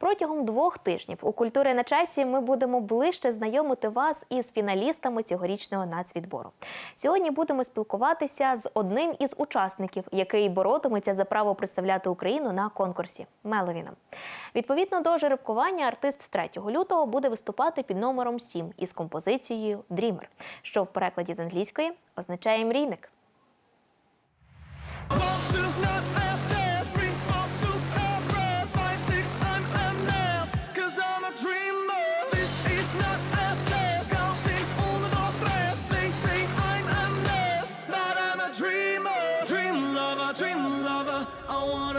Протягом двох тижнів у культури на часі ми будемо ближче знайомити вас із фіналістами цьогорічного нацвідбору. Сьогодні будемо спілкуватися з одним із учасників, який боротиметься за право представляти Україну на конкурсі Меловіном. Відповідно до жеребкування, артист 3 лютого буде виступати під номером 7 із композицією Дрімер, що в перекладі з англійської означає мрійник.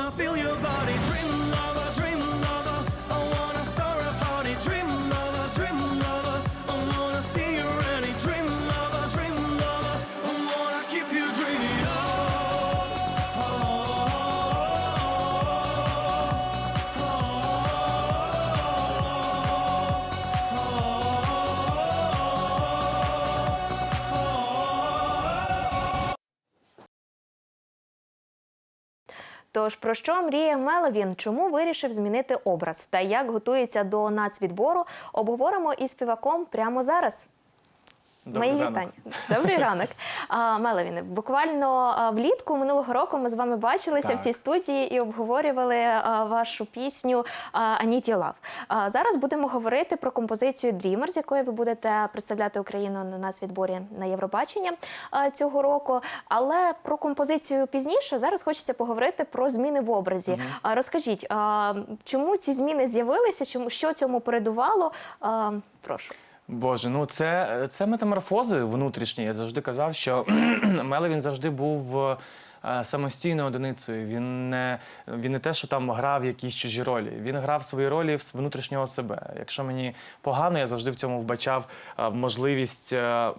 gonna feel your body dream love Тож про що мріє Меловін? Чому вирішив змінити образ та як готується до нацвідбору? Обговоримо із співаком прямо зараз. Добрий Мої ранок. вітання. Добрий ранок. Меловіне, буквально влітку минулого року ми з вами бачилися Так. в цій студії і обговорювали вашу пісню «I Need Your Love». Зараз будемо говорити про композицію «Dreamer», з якою ви будете представляти Україну на нацвідборі на Євробачення цього року. Але про композицію пізніше зараз хочеться поговорити про зміни в образі. А, Розкажіть, чому ці зміни з'явилися? Чому що цьому передувало? Прошу. Боже, ну це, це метаморфози внутрішні. Я завжди казав, що Мелевін завжди був е, самостійною одиницею. Він не, він не те, що там грав якісь чужі ролі. Він грав свої ролі з внутрішнього себе. Якщо мені погано, я завжди в цьому вбачав е, можливість е,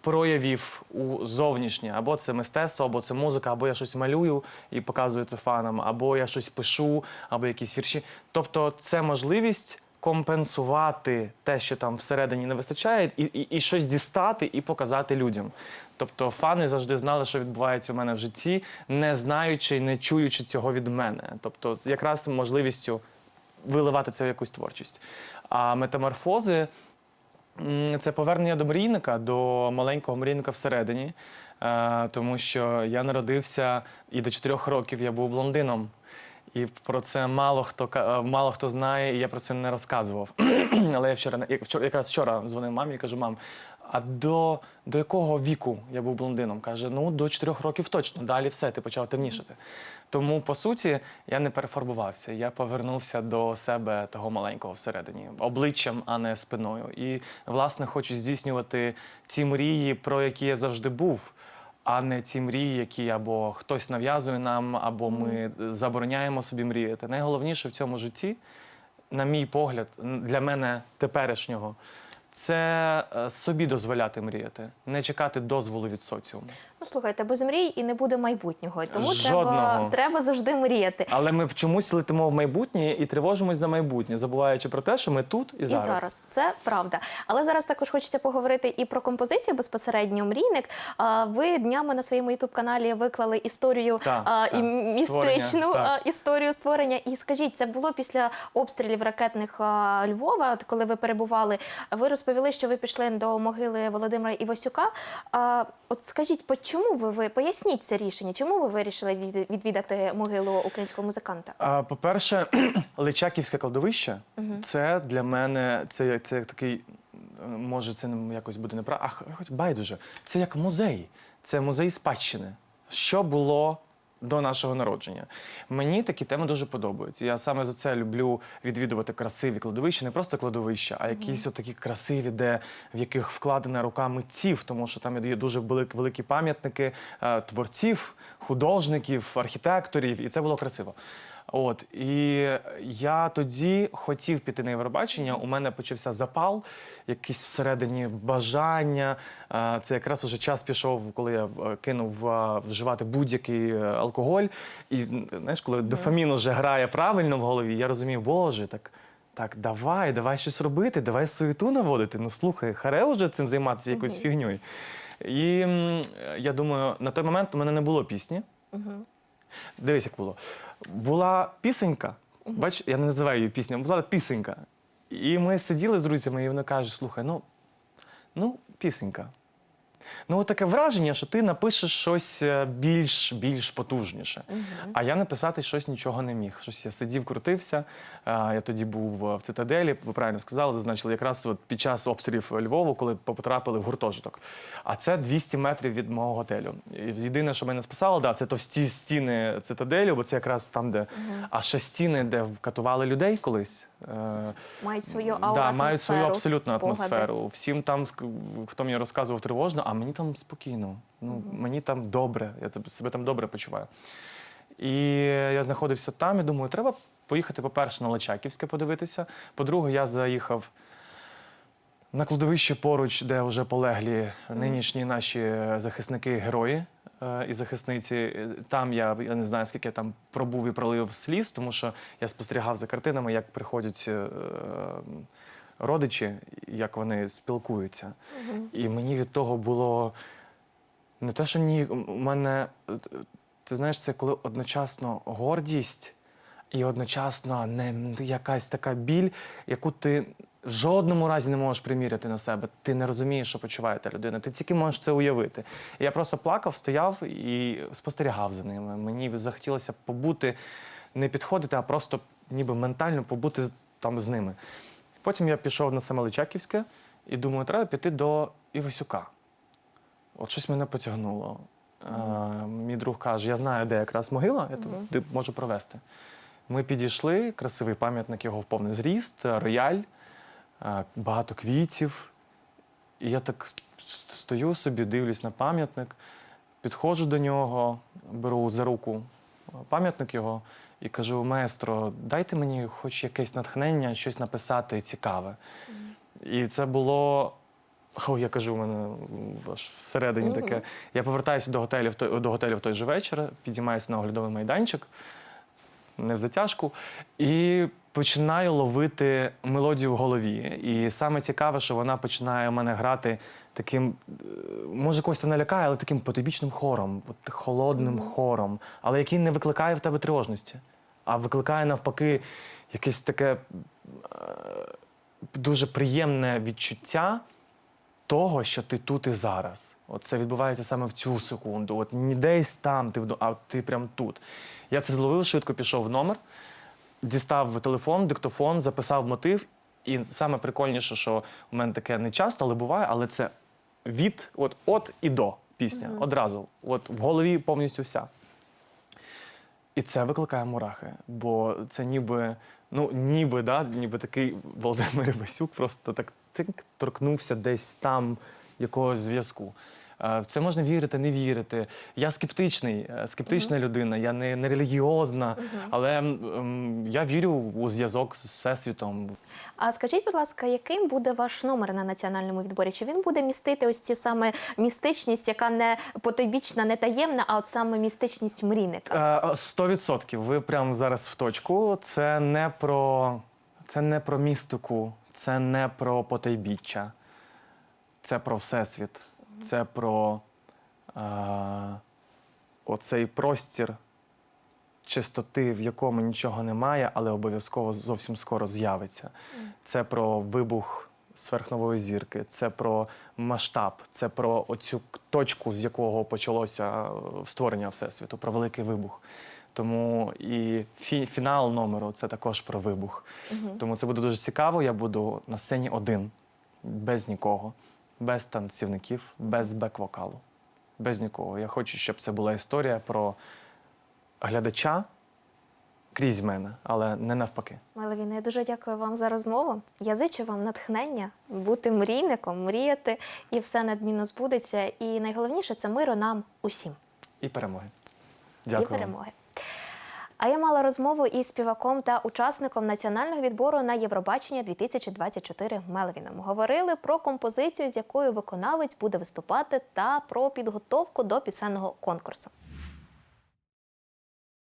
проявів у зовнішнє. Або це мистецтво, або це музика, або я щось малюю і показую це фанам, або я щось пишу, або якісь вірші. Тобто, це можливість компенсувати те, що там всередині не вистачає, і, і, і щось дістати і показати людям. Тобто фани завжди знали, що відбувається у мене в житті, не знаючи, не чуючи цього від мене. Тобто, якраз можливістю виливати це в якусь творчість. А метаморфози це повернення до мрійника, до маленького мрійника всередині. Е, тому що я народився і до 4 років я був блондином. І про це мало хто е, мало хто знає, і я про це не розказував. Але я вчора вчора- якраз вчора дзвонив мамі і кажу: мам, а до, до якого віку я був блондином? Каже: ну до 4 років точно. Далі все, ти почав темнішати. Тому по суті я не перефарбувався. Я повернувся до себе того маленького всередині, обличчям, а не спиною. І власне хочу здійснювати ці мрії, про які я завжди був а не ці мрії, які або хтось нав'язує нам, або ми забороняємо собі мріяти. Найголовніше в цьому житті, на мій погляд, для мене теперішнього, це е, собі дозволяти мріяти, не чекати дозволу від соціуму. Ну слухайте, без мрій і не буде майбутнього. Тому треба, Жодного. треба завжди мріяти. Але ми чомусь летимо в майбутнє і тривожимось за майбутнє, забуваючи про те, що ми тут і І зараз. зараз це правда. Але зараз також хочеться поговорити і про композицію безпосередньо мрійник. Ви днями на своєму ютуб каналі виклали історію Так, а, так. і містичну Створення, історію створення. І скажіть, це було після обстрілів ракетних Львова, коли ви перебували. Ви розповіли, що ви пішли до могили Володимира Івасюка. А, От скажіть, по чому ви, ви поясніть це рішення? Чому ви вирішили відвід- відвідати могилу українського музиканта? А, По-перше, Личаківське кладовище це для мене це, це як такий, може, це якось буде неправильно, а хоч байдуже. Це як музей. Це музей спадщини. Що було до нашого народження? Мені такі теми дуже подобаються. Я саме за це люблю відвідувати красиві кладовища, не просто кладовища, а якісь от такі красиві, де в яких вкладена рука митців, тому що там є дуже великі, великі пам'ятники е, творців, художників, архітекторів, і це було красиво. От і я тоді хотів піти на Євробачення. У мене почався запал, якийсь всередині бажання. Е, Це якраз уже час пішов, коли я е, кинув е, вживати будь-який алкоголь. І знаєш, коли дофамін уже грає правильно в голові, я розумію, боже, так. Так, давай, давай щось робити, давай суєту наводити. Ну слухай, харе вже цим займатися якоюсь фігньою. І я думаю, на той момент у мене не було пісні. Дивись, як було. Була пісенька Бач, я не називаю її пісня, була пісенька. І ми сиділи з друзями, і вона каже: слухай, ну, ну, пісенька. Ну, таке враження, що ти напишеш щось е, більш більш потужніше. А я написати щось нічого не міг. Щось я сидів, крутився. Я тоді був в цитаделі, ви правильно сказали, зазначили якраз от під час обстрілів Львову, коли потрапили в гуртожиток. А це 200 метрів від мого готелю. І єдине, що мене списало, да, це товсті стіни цитаделі, бо це якраз там, де. А ще стіни, де катували людей колись. Е, Мають свою ауру, да, мають свою абсолютну спогади. атмосферу. Всім там, хто мені розказував тривожно, а мені там спокійно. Ну, Мені там добре, я себе там добре почуваю. І я знаходився там і думаю, треба поїхати, по-перше, на Личаківське подивитися. По-друге, я заїхав на кладовище поруч, де вже полеглі нинішні наші захисники, герої е, і захисниці. Там я, я не знаю, скільки я там пробув і пролив сліз, тому що я спостерігав за картинами, як приходять е, родичі, як вони спілкуються. І мені від того було не те, що ні, у мене, е, ти знаєш, це коли одночасно гордість і одночасно не якась така біль, яку ти в жодному разі не можеш приміряти на себе. Ти не розумієш, що почуває та людина. Ти тільки можеш це уявити. Я просто плакав, стояв і спостерігав за ними. Мені захотілося побути, не підходити, а просто ніби ментально побути там з ними. Потім я пішов на Самеличаківське і думаю, треба піти до Івасюка. От щось мене потягнуло. А, мій друг каже: я знаю, де якраз могила, я тебе можу провести. Ми підійшли, красивий пам'ятник його в повний зріст, рояль, а, багато квітів. І я так с- с- стою собі, дивлюсь на пам'ятник, підходжу до нього, беру за руку пам'ятник його і кажу: маестро, дайте мені хоч якесь натхнення, щось написати цікаве. І це було. О, я кажу, у мене аж всередині таке. Я повертаюся до готелю в той, до готелю в той же вечір, підіймаюся на оглядовий майданчик, не в затяжку, і починаю ловити мелодію в голові. І саме цікаве, що вона починає у мене грати таким, е, може когось це налякає, але таким потойбічним хором, от холодним хором, але який не викликає в тебе тривожності, а викликає навпаки якесь таке дуже приємне відчуття того, що ти тут і зараз. От це відбувається саме в цю секунду. От не десь там, ти а ти прям тут. Я це зловив, швидко пішов в номер, дістав телефон, диктофон, записав мотив. І саме прикольніше, що у мене таке не часто, але буває, але це від от, от і до пісня. Одразу. От в голові повністю вся. І це викликає мурахи, бо це ніби, ну ніби, да, ніби такий Володимир Васюк просто так тик, торкнувся десь там якогось зв'язку. Е, В це можна вірити, не вірити. Я скептичний, е, скептична людина, я не, не релігіозна, але м, я вірю у зв'язок з всесвітом. А скажіть, будь ласка, яким буде ваш номер на національному відборі? Чи він буде містити ось цю саме містичність, яка не потойбічна, не таємна, а от саме містичність мрійника? Е, Сто відсотків. Ви прямо зараз в точку. Це не про це не про містику, це не про потайбіччя, це про всесвіт, це про е, оцей простір чистоти, в якому нічого немає, але обов'язково зовсім скоро з'явиться. Це про вибух сверхнової зірки, це про масштаб, це про оцю точку, з якого почалося е, створення Всесвіту, про великий вибух. Тому і фі- фінал номеру це також про вибух. Тому це буде дуже цікаво. Я буду на сцені один, без нікого, без танцівників, без бек-вокалу, без нікого. Я хочу, щоб це була історія про глядача крізь мене, але не навпаки. Меловіна, я дуже дякую вам за розмову. Я зичу вам натхнення, бути мрійником, мріяти, і все надмінно збудеться. І найголовніше це миру нам усім. І перемоги. Дякую. і перемоги. А я мала розмову із співаком та учасником національного відбору на Євробачення 2024 Мелвіном. Говорили про композицію, з якою виконавець буде виступати, та про підготовку до пісенного конкурсу.